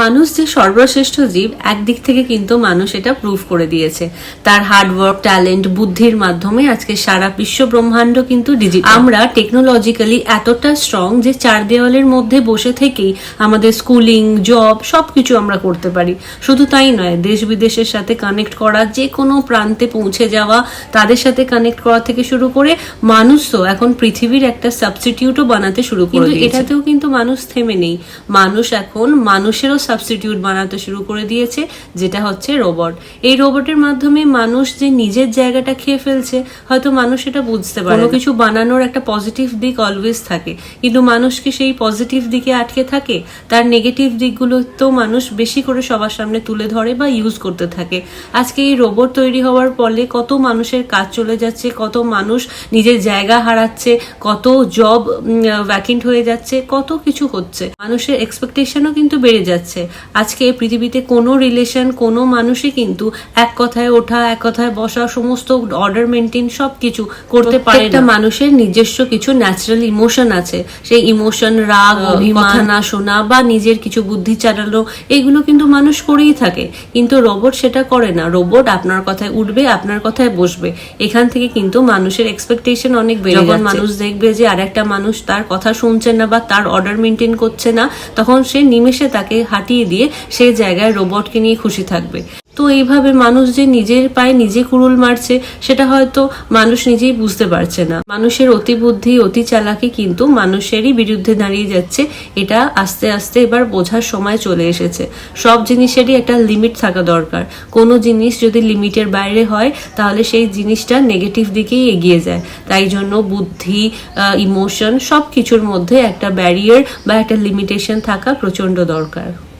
মানুষ যে সর্বশ্রেষ্ঠ জীব একদিক থেকে কিন্তু মানুষ এটা প্রুভ করে দিয়েছে। তার হার্ডওয়ার্ক ট্যালেন্ট বুদ্ধির মাধ্যমে আজকে সারা বিশ্ব ব্রহ্মাণ্ড কিন্তু ডিজিটাল আমরা টেকনোলজিক্যালি এতটা স্ট্রং যে চার দেওয়ালের মধ্যে বসে থেকেই আমাদের স্কুলিং জব সবকিছু আমরা করতে পারি। শুধু তাই নয় দেশ বিদেশের সাথে কানেক্ট করা যে কোনো প্রান্তে পৌঁছে যাওয়া তাদের সাথে কানেক্ট করা থেকে শুরু করে মানুষ তো এখন পৃথিবীর একটা সাবস্টিটিউটও বানাতে শুরু করে এটাতেও কিন্তু মানুষ থেমে নেই। মানুষ এখন মানুষেরও সাবস্টিটিউট বানাতে শুরু করে দিয়েছে যেটা হচ্ছে রোবট এই রোবটের মাধ্যমে মানুষ যে নিজের জায়গাটা খেয়ে ফেলছে হয়তো মানুষ এটা বুঝতে পারে কোনো কিছু বানানোর একটা পজিটিভ দিক অলওয়েজ থাকে। কিন্তু মানুষ কি সেই পজিটিভ দিকে আটকে থাকে? তার নেগেটিভ দিকগুলো তো মানুষ বেশি করে সবার সামনে তুলে ধরে বা ইউজ করতে থাকে। আজকে এই রোবট তৈরি হওয়ার ফলে কত মানুষের কাজ চলে যাচ্ছে কত মানুষ নিজের জায়গা হারাচ্ছে কত জব ভ্যাকেন্ট হয়ে যাচ্ছে কত কিছু হচ্ছে। মানুষের এক্সপেকটেশনও কিন্তু বেড়ে যাচ্ছে। আজকে পৃথিবীতে কোনো রিলেশন কোনো মানুষই কিন্তু এক কথায় ওঠা এক কথায় বসা সমস্ত অর্ডার মেনটেন সব কিছু করতে পারে একটা মানুষের নিজস্ব কিছু ন্যাচারাল ইমোশন আছে। সেই ইমোশন রাগ অভিমান না শোনা বা নিজের কিছু বুদ্ধি চালানো এগুলো কিন্তু মানুষ করেই থাকে। কিন্তু রোবট সেটা করে না। রোবট আপনার কথায় উঠবে আপনার কথায় বসবে। এখান থেকে কিন্তু মানুষের এক্সপেকটেশন অনেক বেড়ে যখন মানুষ দেখবে যে আরেকটা মানুষ তার কথা শুনছে না বা তার অর্ডার মেনটেন করছে না তখন সে নিমেষে তাকে হাঁটিয়ে দিয়ে সেই জায়গায় রোবটকে নিয়ে খুশি থাকবে। তো এইভাবে মানুষ যে নিজের পায়ে নিজে কুড়ুল মারছে, সেটা হয়তো মানুষ নিজেই বুঝতে পারছে না। মানুষের অতি বুদ্ধি, অতি চালাকি কিন্তু মানুষেরই বিরুদ্ধে দাঁড়িয়ে যাচ্ছে। এটা আস্তে আস্তে এবার বোঝার সময় চলে এসেছে। সব জিনিসেরই একটা লিমিট থাকা দরকার। কোনো জিনিস যদি লিমিটের বাইরে হয়, তাহলে সেই জিনিসটা নেগেটিভ দিকেই এগিয়ে যায়। তাই জন্য বুদ্ধি ইমোশন সব কিছুর মধ্যে একটা ব্যারিয়ার বা একটা লিমিটেশন থাকা প্রচণ্ড দরকার।